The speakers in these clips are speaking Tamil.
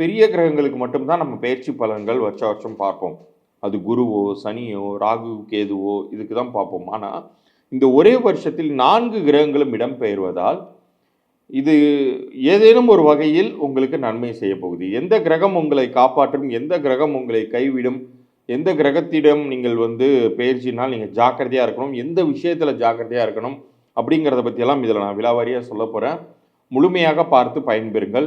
பெரிய கிரகங்களுக்கு மட்டும்தான் நம்ம பயிற்சி பலன்கள் வருஷ வருஷம் பார்ப்போம். அது குருவோ சனியோ ராகு கேதுவோ இதுக்கு தான் பார்ப்போம். ஆனால் இந்த ஒரே வருஷத்தில் நான்கு கிரகங்களும் இடம்பெயர்வதால் இது ஏதேனும் ஒரு வகையில் உங்களுக்கு நன்மை செய்ய போகுது. எந்த கிரகம் உங்களை காப்பாற்றும் எந்த கிரகம் உங்களை கைவிடும் எந்த கிரகத்திடம் நீங்கள் வந்து பயிற்சினால் நீங்கள் ஜாக்கிரதையாக இருக்கணும் எந்த விஷயத்தில் ஜாக்கிரதையாக இருக்கணும் அப்படிங்கிறத பற்றியெல்லாம் இதில் நான் விலாவாரியாக சொல்ல போகிறேன் முழுமையாக பார்த்து பயன்பெறுங்கள்.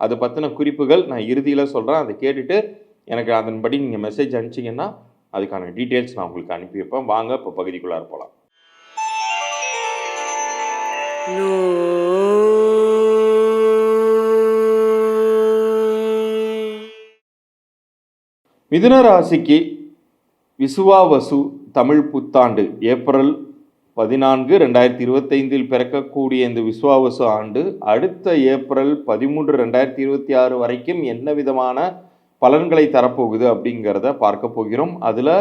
அதை பற்றின குறிப்புகள் நான் இறுதியில் சொல்கிறேன் அதை கேட்டுட்டு எனக்கு அதன்படி நீங்கள் மெசேஜ் அனுப்பிச்சிங்கன்னா அதுக்கான டீட்டெயில்ஸ் நான் உங்களுக்கு அனுப்பி வைப்பேன் வாங்க இப்போ பகுதிக்குள்ளார போகலாம் மிதுன ராசிக்கு விசுவாவசு தமிழ் புத்தாண்டு ஏப்ரல் பதினான்கு ரெண்டாயிரத்தி இருபத்தைந்தில் பிறக்கக்கூடிய இந்த விஸ்வாவச ஆண்டு அடுத்த ஏப்ரல் பதிமூன்று ரெண்டாயிரத்தி இருபத்தி ஆறு வரைக்கும் என்ன விதமான பலன்களை தரப்போகுது அப்படிங்கிறத பார்க்க போகிறோம். அதில்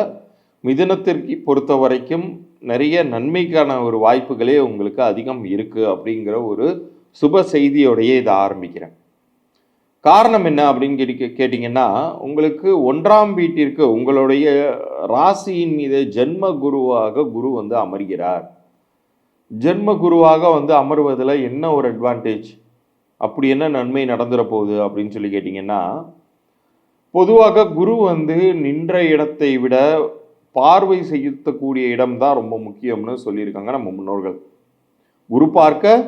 மிதுனத்திற்கு பொறுத்த வரைக்கும் நிறைய நன்மைக்கான ஒரு வாய்ப்புகளே உங்களுக்கு அதிகம் இருக்குது அப்படிங்கிற ஒரு சுப செய்தியோடையே இதை ஆரம்பிக்கிறேன். காரணம் என்ன அப்படின்னு கேட்டி கேட்டிங்கன்னா உங்களுக்கு ஒன்றாம் வீட்டிற்கு உங்களுடைய ராசியின் மீது ஜென்ம குருவாக குரு வந்து அமர்கிறார். ஜென்ம குருவாக வந்து அமர்வதில் என்ன ஒரு அட்வான்டேஜ் அப்படி என்ன நன்மை நடந்துட போகுது அப்படின்னு சொல்லி கேட்டிங்கன்னா பொதுவாக குரு வந்து நின்ற இடத்தை விட பார்வை செய்யக்கூடிய இடம் தான் ரொம்ப முக்கியம்னு சொல்லியிருக்காங்க நம்ம முன்னோர்கள். குரு பார்க்க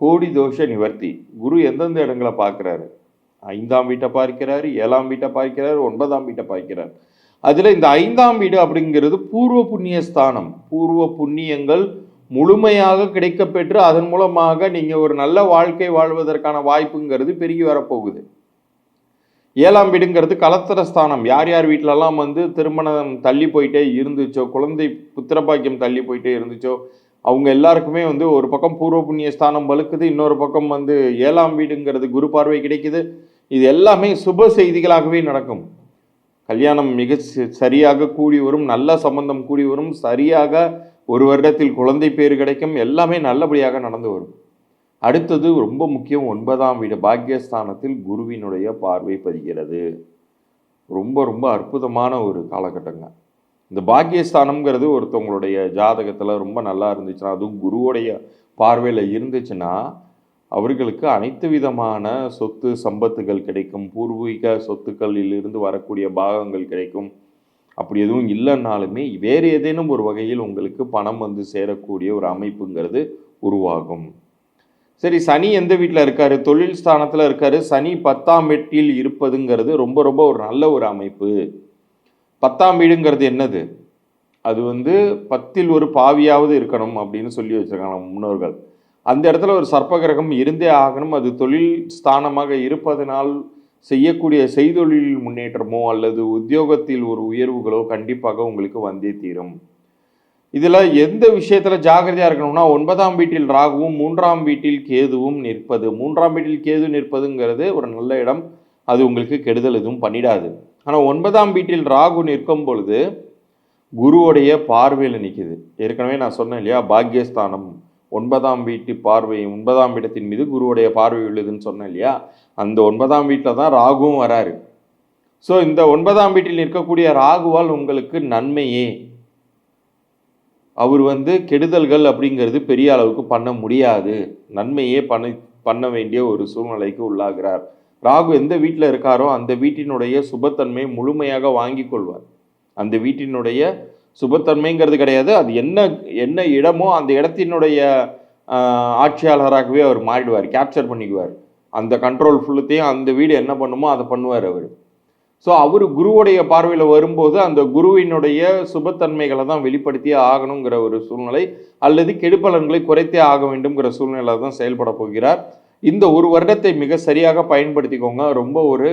கோடி தோஷ நிவர்த்தி. குரு எந்தெந்த இடங்களை பார்க்குறாரு? ஐந்தாம் வீட்டை பார்க்கிறார் ஏழாம் வீட்டை பார்க்கிறார் ஒன்பதாம் வீட்டை பார்க்கிறார். அதில் இந்த ஐந்தாம் வீடு அப்படிங்கிறது பூர்வ புண்ணிய ஸ்தானம். பூர்வ புண்ணியங்கள் முழுமையாக கிடைக்கப்பெற்று அதன் மூலமாக நீங்கள் ஒரு நல்ல வாழ்க்கை வாழ்வதற்கான வாய்ப்புங்கிறது பெருகி வரப்போகுது. ஏழாம் வீடுங்கிறது கலத்திர ஸ்தானம். யார் யார் வீட்டிலலாம் வந்து திருமணம் தள்ளி போயிட்டே இருந்துச்சோ குழந்தை புத்திரபாக்கியம் தள்ளி போயிட்டே இருந்துச்சோ அவங்க எல்லாருக்குமே வந்து ஒரு பக்கம் பூர்வ புண்ணிய ஸ்தானம் வலுக்குது இன்னொரு பக்கம் வந்து ஏழாம் வீடுங்கிறது குரு பார்வை கிடைக்குது. இது எல்லாமே சுப செய்திகளாகவே நடக்கும். கல்யாணம் மிக சரியாக கூடி வரும் நல்ல சம்பந்தம் கூடி வரும் சரியாக ஒரு வருடத்தில் குழந்தை பேர் கிடைக்கும் எல்லாமே நல்லபடியாக நடந்து வரும். அடுத்தது ரொம்ப முக்கியம் ஒன்பதாம் வீடு பாக்கியஸ்தானத்தில் குருவினுடைய பார்வை பதிகிறது. ரொம்ப ரொம்ப அற்புதமான ஒரு காலகட்டங்க. இந்த பாக்கியஸ்தானம்ங்கிறது ஒருத்தவங்களுடைய ஜாதகத்தில் ரொம்ப நல்லா இருந்துச்சுன்னா அதுவும் குருவோடைய பார்வையில் இருந்துச்சுன்னா அவர்களுக்கு அனைத்து விதமான சொத்து சம்பத்துகள் கிடைக்கும். பூர்வீக சொத்துக்களில் இருந்து வரக்கூடிய பாகங்கள் கிடைக்கும். அப்படி எதுவும் இல்லைன்னாலுமே வேறு ஏதேனும் ஒரு வகையில் உங்களுக்கு பணம் வந்து சேரக்கூடிய ஒரு அமைப்புங்கிறது உருவாகும். சரி சனி எந்த வீட்டில் இருக்கார்? தொழில் ஸ்தானத்தில் இருக்கார். சனி பத்தாம் வீட்டில் இருப்பதுங்கிறது ரொம்ப ரொம்ப ஒரு நல்ல ஒரு அமைப்பு. பத்தாம் வீடுங்கிறது என்னது? அது வந்து பத்தில் ஒரு பாவியாவது இருக்கணும் அப்படின்னு சொல்லி வச்சிருக்காங்க முன்னோர்கள். அந்த இடத்துல ஒரு சர்ப்பகிரகம் இருந்தே ஆகணும். அது தொழில் ஸ்தானமாக இருப்பதனால் செய்யக்கூடிய செய்தொழில் முன்னேற்றமோ அல்லது உத்தியோகத்தில் ஒரு உயர்வுகளோ கண்டிப்பாக உங்களுக்கு வந்தே தீரும். இதில் எந்த விஷயத்தில் ஜாகிரதையாக இருக்கணும்னா ஒன்பதாம் வீட்டில் ராகுவும் மூன்றாம் வீட்டில் கேதுவும் நிற்பது. மூன்றாம் வீட்டில் கேது நிற்பதுங்கிறது ஒரு நல்ல இடம். அது உங்களுக்கு கெடுதல் எதுவும் பண்ணிடாது. ஆனால் ஒன்பதாம் வீட்டில் ராகு நிற்கும் பொழுது குருவுடைய பார்வையில் நிற்கிது ஏற்கனவே நான் சொன்னேன் இல்லையா? பாக்யஸ்தானம். ஒன்பதாம் வீட்டு பார்வை ஒன்பதாம் இடத்தின் மீது குருவுடைய பார்வை உள்ளதுன்னு சொன்னேன் இல்லையா? அந்த ஒன்பதாம் வீட்டில் தான் ராகுவும் வராரு. ஸோ இந்த ஒன்பதாம் வீட்டில் நிற்கக்கூடிய ராகுவால் உங்களுக்கு நன்மையே. அவர் வந்து கெடுதல்கள் அப்படிங்கிறது பெரிய அளவுக்கு பண்ண முடியாது. நன்மையே பண்ண பண்ண வேண்டிய ஒரு சூழ்நிலைக்கு உள்ளாகிறார். ராகு எந்த வீட்டில் இருக்காரோ அந்த வீட்டினுடைய சுபத்தன்மை முழுமையாக வாங்கி கொள்வார். அந்த வீட்டினுடைய சுபத்தன்மைங்கிறது கிடையாது. அது என்ன என்ன இடமோ அந்த இடத்தினுடைய ஆட்சியாளராகவே அவர் மாறிடுவார் கேப்சர் பண்ணிக்குவார். அந்த கண்ட்ரோல் ஃபுல்லுத்தையும் அந்த வீடு என்ன பண்ணுமோ அதை பண்ணுவார் அவர். ஸோ அவர் குருவுடைய பார்வையில் வரும்போது அந்த குருவினுடைய சுபத்தன்மைகளை தான் வெளிப்படுத்தியே ஆகணுங்கிற ஒரு சூழ்நிலை அல்லது கெடுபலன்களை குறைத்தே ஆக வேண்டும்ங்கிற சூழ்நிலை தான் செயல்பட போகிறார். இந்த ஒரு வருடத்தை மிக சரியாக பயன்படுத்திக்கோங்க. ரொம்ப ஒரு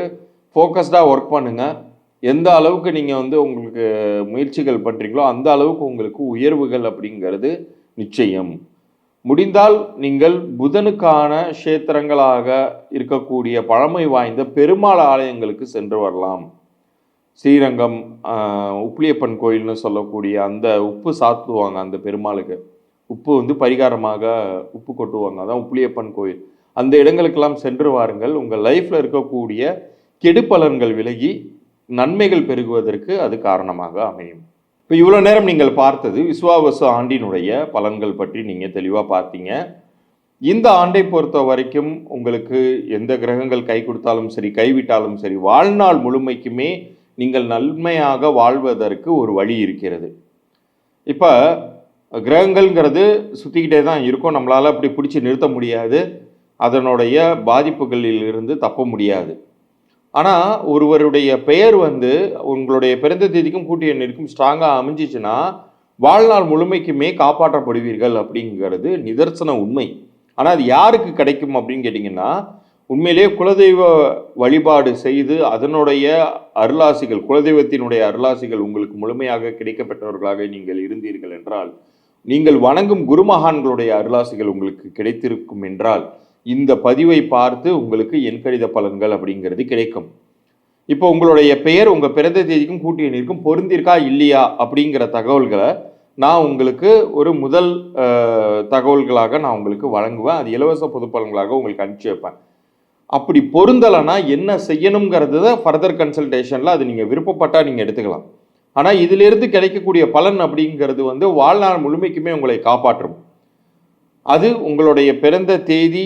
ஃபோக்கஸ்டாக ஒர்க் பண்ணுங்கள் எந்த அளவுக்கு நீங்கள் வந்து உங்களுக்கு முயற்சிகள் பண்ணுறீங்களோ அந்த அளவுக்கு உங்களுக்கு உயர்வுகள் அப்படிங்கிறது நிச்சயம். முடிந்தால் நீங்கள் புதனுக்கான க்ஷேத்திரங்களாக இருக்கக்கூடிய பழமை வாய்ந்த பெருமாள் ஆலயங்களுக்கு சென்று வரலாம். ஸ்ரீரங்கம் ஆஹ், உப்பிலியப்பன் கோயில்னு சொல்லக்கூடிய அந்த உப்பு சாத்துவாங்க அந்த பெருமாளுக்கு. உப்பு வந்து பரிகாரமாக உப்பு கொட்டுவாங்க. அதான் உப்பிலியப்பன் கோயில். அந்த இடங்களுக்கெல்லாம் சென்று வாருங்கள். உங்கள் லைஃப்பில் இருக்கக்கூடிய கெடுப்பலன்கள் விலகி நன்மைகள் பெருகுவதற்கு அது காரணமாக அமையும். இப்போ இவ்வளோ நேரம் நீங்கள் பார்த்தது விஸ்வாவச ஆண்டினுடைய பலன்கள் பற்றி நீங்கள் தெளிவாக பார்த்தீங்க. இந்த ஆண்டை பொறுத்த வரைக்கும் உங்களுக்கு எந்த கிரகங்கள் கை கொடுத்தாலும் சரி கைவிட்டாலும் சரி வாழ்நாள் முழுமைக்குமே நீங்கள் நன்மையாக வாழ்வதற்கு ஒரு வழி இருக்கிறது. இப்போ கிரகங்கள்ங்கிறது சுற்றிக்கிட்டே தான் இருக்கும். நம்மளால் அப்படி பிடிச்சி நிறுத்த முடியாது. அதனுடைய பாதிப்புகளில் இருந்து தப்ப முடியாது. ஆனால் ஒருவருடைய பெயர் வந்து உங்களுடைய பிறந்த தேதிக்கும் கூட்டிய எண்ணிற்கும் ஸ்ட்ராங்காக அமைஞ்சிச்சுன்னா வாழ்நாள் முழுமைக்குமே காப்பாற்றப்படுவீர்கள் அப்படிங்கிறது நிதர்சன உண்மை. ஆனால் அது யாருக்கு கிடைக்கும் அப்படின்னு கேட்டிங்கன்னா உண்மையிலேயே குலதெய்வ வழிபாடு செய்து அதனுடைய அருளாசிகள் குலதெய்வத்தினுடைய அருளாசிகள் உங்களுக்கு முழுமையாக கிடைக்கப்பட்டவர்களாக நீங்கள் இருந்தீர்கள் என்றால் நீங்கள் வணங்கும் குருமகான்களுடைய அருளாசிகள் உங்களுக்கு கிடைத்திருக்கும் என்றால் இந்த பதிவை பார்த்து உங்களுக்கு எண்கணித பலன்கள் அப்படிங்கிறது கிடைக்கும். இப்போ உங்களுடைய பெயர் உங்கள் பிறந்த தேதிக்கும் கூட்டி எண்ணிற்கும் பொருந்திருக்கா இல்லையா அப்படிங்கிற தகவல்களை நான் உங்களுக்கு ஒரு முதல் தகவல்களாக நான் உங்களுக்கு வழங்குவேன். அது இலவச பொது பலன்களாக உங்களுக்கு அனுப்பிச்சி வைப்பேன். அப்படி பொருந்தலைன்னா என்ன செய்யணுங்கிறத ஃபர்தர் கன்சல்டேஷனில் அது நீங்கள் விருப்பப்பட்டால் நீங்கள் எடுத்துக்கலாம். ஆனால் இதிலிருந்து கிடைக்கக்கூடிய பலன் அப்படிங்கிறது வந்து வாழ்நாள் முழுமைக்குமே உங்களை காப்பாற்றும். அது உங்களுடைய பிறந்த தேதி